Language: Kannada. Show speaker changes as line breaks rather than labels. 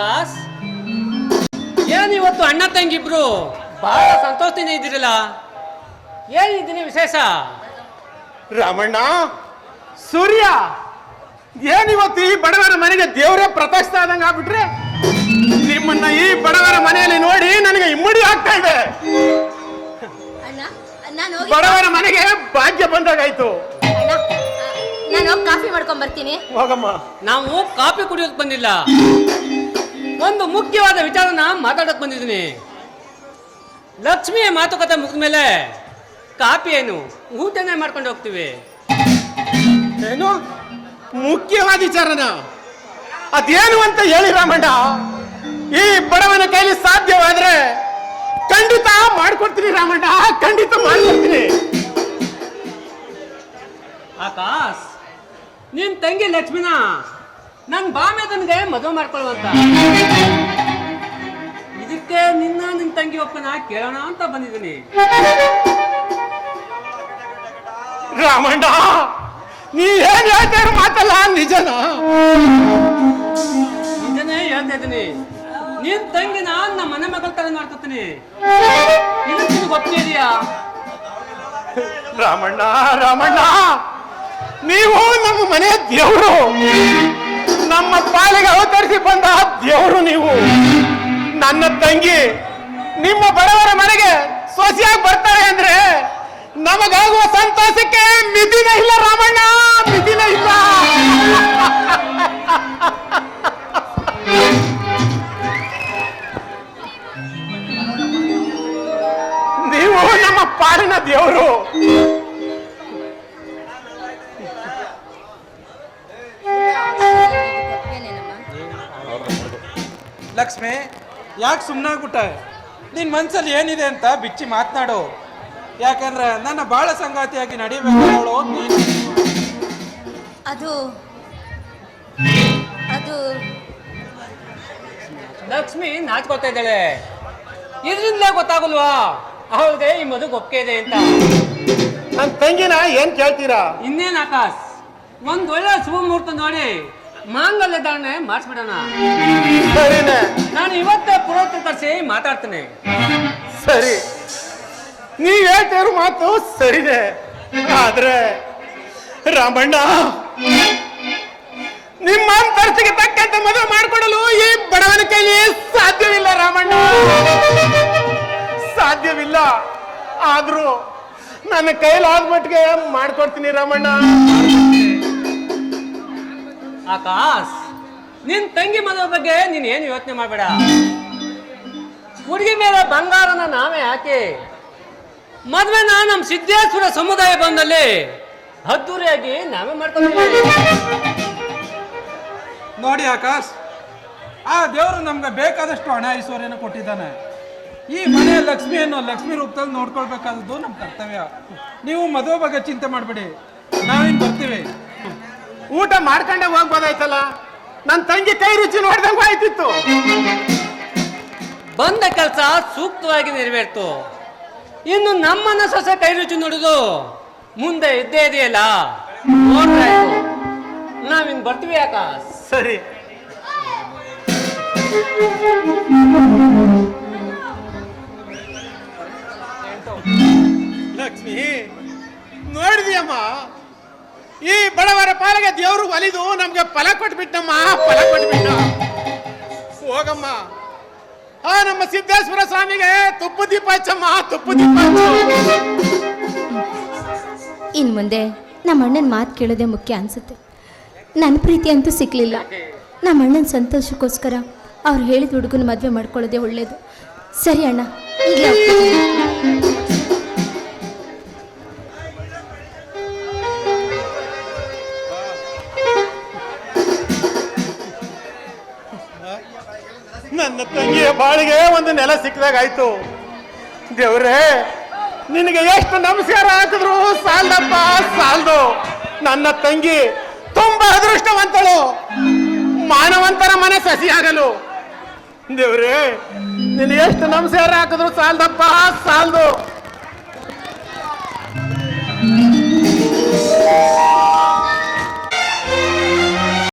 ಆಕಾಶ್ ಏನ್ ಇವತ್ತು ಅಣ್ಣ ತಂಗಿಬ್ರು? ಬಹಳ ಸಂತೋಷದಿಂದ ಇದ್ದೀರಲ್ಲ? ಏನಿದ್ದೀನಿ ವಿಶೇಷ?
ರಾಮಣ್ಣ ಸೂರ್ಯ ಏನಿವತ್ತು ಈ ಬಡವರ ಮನೆಗೆ ದೇವರೇ ಪ್ರತಿಷ್ಠ ಆದಂಗ ಆಗ್ಬಿಟ್ರೆ? ನಿಮ್ಮನ್ನ ಈ ಬಡವರ ಮನೆಯಲ್ಲಿ ನೋಡಿ ನನಗೆ ಇಮ್ಮಡಿ ಆಗ್ತಾ ಇದೆ.
ಅಣ್ಣ ನಾನು ಹೋಗಿ
ಬಡವರ ಮನೆಗೆ ಭಾಗ್ಯ ಬಂದಾಗಾಯ್ತು.
ಅಣ್ಣ ನಾನು ಕಾಫಿ ಮಾಡ್ಕೊಂಡ್ ಬರ್ತೀನಿ.
ಹೋಗಮ್ಮ.
ನಾವು ಕಾಫಿ ಕುಡಿಯೋಕ್ ಬಂದಿಲ್ಲ. ಒಂದು ಮುಖ್ಯವಾದ ವಿಚಾರನ ಮಾತಾಡಕ್ ಬಂದಿದ್ದೀನಿ. ಲಕ್ಷ್ಮಿಯ ಮಾತುಕತೆ ಮುಗಿದ ಮೇಲೆ ಕಾಪಿ ಏನು ಊಟನೇ ಮಾಡ್ಕೊಂಡು ಹೋಗ್ತೀವಿ.
ಏನು? ಮುಖ್ಯವಾದ ವಿಚಾರನ? ಅದೇನು ಅಂತ ಹೇಳಿ ರಾಮಣ್ಣ. ಈ ಬಡವನ ಕೈಲಿ ಸಾಧ್ಯವಾದ್ರೆ ಖಂಡಿತ ಮಾಡ್ಕೊಡ್ತೀನಿ ರಾಮಣ್ಣ. ಖಂಡಿತ ಮಾಡ್ಕೊಡ್ತೀನಿ.
ಆಕಾಶ್ ನಿನ್ ತಂಗಿ ಲಕ್ಷ್ಮಿನ? ನನ್ ಬಾಮೆದನ್ಗೆ ಮದುವೆ ಮಾಡ್ಕೊಳ್ಳುವಂತ ಇದಕ್ಕೆ ನಿನ್ನ ನಿನ್ ತಂಗಿ ಒಪ್ಪನ ಕೇಳೋಣ ಅಂತ ಬಂದಿದ್ದೀನಿ.
ರಾಮಣ್ಣ ನೀ ಏನ್ ಹೇಳ್ತಾ ಇರೋ ಮಾತಲ್ಲ? ನಿಜನ?
ನಿಜನೇ ಹೇಳ್ತಾ ಇದ್ದೀನಿ. ನಿನ್ ತಂಗಿನ ನಮ್ಮ ಮನೆ ಮಗಳ ತಲೆ ಮಾಡ್ಕೊತೀನಿ. ಇದಕ್ಕೆ ಗೊತ್ತಿದೆಯಾ ಇದೆಯಾ?
ರಾಮಣ್ಣ ರಾಮಣ್ಣ ನೀವು ನಮ್ಮ ಮನೆ ದೇವರು. ನಮ್ಮ ಪಾಲಿಗೆ ಅವತರಿಸಿ ಬಂದ ದೇವರು ನೀವು. ನನ್ನ ತಂಗಿ, ನಿಮ್ಮ ಬಡವರ ಮನೆಗೆ ಸೊಸೆಯಾಗಿ ಬರ್ತಾರೆ ಅಂದ್ರೆ ನಮಗಾಗುವ ಸಂತೋಷಕ್ಕೆ ಮಿದಿನ ಇಲ್ಲ ರಾಮಣ್ಣ, ಮಿತಿನ ಇಲ್ಲ.
ಲಕ್ಷ್ಮಿ ಯಾಕೆ ಸುಮ್ಮನಾಗ್ಬಿಟ್ಟ ನಿನ್ನ ಮನಸ್ಸಲ್ಲಿ ಏನಿದೆ ಅಂತ ಬಿಚ್ಚಿ ಮಾತನಾಡು. ಯಾಕಂದ್ರೆ ನನ್ನ ಬಾಳ ಸಂಗಾತಿಯಾಗಿ ನಡಿಬೇಕು ಅವಳು ನೀನು.
ಅದು ಅದು
ಲಕ್ಷ್ಮಿ ನಾಚ್ಕೊಳ್ತಾ ಇದ್ದಾಳೆ. ಇದರಿಂದ ಗೊತ್ತಾಗಲ್ವಾ? ಅವಳಿಗೆ ಈ ಮದುವೆ ಒಪ್ಪಿಗೆ ಇದೆ ಅಂತ.
ನನ್ನ ತಂಗಿನ ಏನ್ ಕೇಳ್ತೀರಾ?
ಇನ್ನೇನ್ ಆಕಾಶ್? ಒಂದ್ ಒಳ್ಳೆ ಶುಭ ಮುಹೂರ್ತ ನೋಡಿ. ಮಾಂಗಲ್ಯ ಧಾರಣೆ ಮಾಡಿಸ್ಬಿಡೋಣ.
ಸರಿನೇ.
ನಾನು ಇವತ್ತೇ ಪುರೋಹಿತರ ಕರೆಸಿ ಮಾತಾಡ್ತೇನೆ.
ಸರಿ. ನೀವ್ ಹೇಳ್ತಿರೋ ಮಾತು ಸರಿದೆ ಆದ್ರೆ ರಾಮಣ್ಣ ನಿಮ್ಮ ಪರಿಸ್ಥಿತಿಗೆ ತಕ್ಕಂತೆ ಮದುವೆ ಮಾಡಿಕೊಡಲು ಈ ಬಡವನ ಕೈಲಿ ಸಾಧ್ಯವಿಲ್ಲ ರಾಮಣ್ಣ. ಸಾಧ್ಯವಿಲ್ಲ. ಆದ್ರೂ ನನ್ನ ಕೈಲಾದ ಮಟ್ಟಿಗೆ ಮಾಡ್ಕೊಡ್ತೀನಿ ರಾಮಣ್ಣ.
ಆಕಾಶ್, ನಿನ್ ತಂಗಿ ಮದುವೆ ಬಗ್ಗೆ ನೀನ್ ಏನು ಯೋಚನೆ ಮಾಡಬೇಡ. ಹುಡುಗಿ ಮೇಲೆ ಬಂಗಾರನ ನಾವೇ ಹಾಕಿ ನಾ ನಮ್ ಸಿದ್ದೇಶ್ವರ ಸಮುದಾಯ ಬಂದಲ್ಲಿ ಅದ್ದೂರಿಯಾಗಿ ನಾವೇ ಮಾಡ್ಕೊಂಡ್ವಿ
ನೋಡಿ ಆಕಾಶ್, ಆ ದೇವರು ನಮ್ಗೆ ಬೇಕಾದಷ್ಟು ಹಣ ಐಶ್ವರ್ಯನ ಕೊಟ್ಟಿದ್ದಾನೆ. ಈ ಮನೆ ಲಕ್ಷ್ಮಿಯನ್ನು ಲಕ್ಷ್ಮಿ ರೂಪದಲ್ಲಿ ನೋಡ್ಕೊಳ್ಬೇಕಾದದ್ದು ನಮ್ಮ ಕರ್ತವ್ಯ. ನೀವು ಮದುವೆ ಬಗ್ಗೆ ಚಿಂತೆ ಮಾಡಬೇಡಿ. ನಾವೇನ್ ಬರ್ತೀವಿ.
ಊಟ ಮಾಡ್ಕೊಂಡೆ ಹೋಗ್ಬೋದಾಯ್ತಲ್ಲ? ನನ್ನ ತಂಗಿ ಕೈ ರುಚಿ ನೋಡ್ದಂಗೂ ಆಯ್ತಿತ್ತು
ಬಂದ ಕೆಲಸ ಸೂಕ್ತವಾಗಿ ನೆರವೇರ್ತು. ಇನ್ನು ನಮ್ಮನ್ನ ಸೊಸೆ ಕೈ ರುಚಿ ನೋಡುದು ಮುಂದೆ ಇದ್ದೇ ಇದೆಯಲ್ಲ? ನೋಡ್ರಾಯ್ತು ನಾವಿನ್ ಬರ್ತೀವಿ ಆಕಾಶ್
ಸರಿ. ಲಕ್ಷ್ಮಿ ನೋಡಿದ್ಯಮ್ಮ? ಈ ಬಡವರ ಪಾಲಿಗೆ ದೇವರು ಒಲಿದು ನಮ್ಗೆ ಫಲ ಕೊಟ್ಬಿಟ್ಟಮ್ಮ ಫಲ ಕೊಟ್ಬಿಟ್ಟ. ಹೋಗಮ್ಮ. ಆ ನಮ್ಮ ಸಿದ್ದೇಶ್ವರ ಸ್ವಾಮಿಗೆ ತುಪ್ಪು ದೀಪ ಹಚ್ಚಮ್ಮ ತುಪ್ಪು ದೀಪ
ಇನ್ ಮುಂದೆ ನಮ್ಮ ಅಣ್ಣನ ಮಾತು ಕೇಳೋದೇ ಮುಖ್ಯ ಅನ್ಸುತ್ತೆ. ನನ್ನ ಪ್ರೀತಿ ಅಂತೂ ಸಿಕ್ಕಲಿಲ್ಲ ನಮ್ಮ ಅಣ್ಣನ ಸಂತೋಷಕ್ಕೋಸ್ಕರ ಅವ್ರು ಹೇಳಿದ ಹುಡುಗನ ಮದುವೆ ಮಾಡ್ಕೊಳ್ಳೋದೇ ಒಳ್ಳೇದು. ಸರಿ ಅಣ್ಣ
ನನ್ನ ತಂಗಿಯ ಬಾಳಿಗೆ ಒಂದು ನೆಲ ಸಿಕ್ಕದಾಗ ಆಯ್ತು. ದೇವ್ರೇ, ನಿನಗೆ ಎಷ್ಟು ನಮಸ್ಕಾರ ಹಾಕಿದ್ರು? ಸಾಲದಪ್ಪ ಸಾಲ್ದು. ನನ್ನ ತಂಗಿ ತುಂಬಾ ಅದೃಷ್ಟವಂತಳು. ಮಾನವಂತರ ಮನೆ ಸಸಿಯಾಗಲು. ದೇವ್ರೇ ನಿನ್ ಎಷ್ಟು ನಮಸ್ಕಾರ ಹಾಕಿದ್ರು? ಸಾಲದಪ್ಪ, ಸಾಲದು.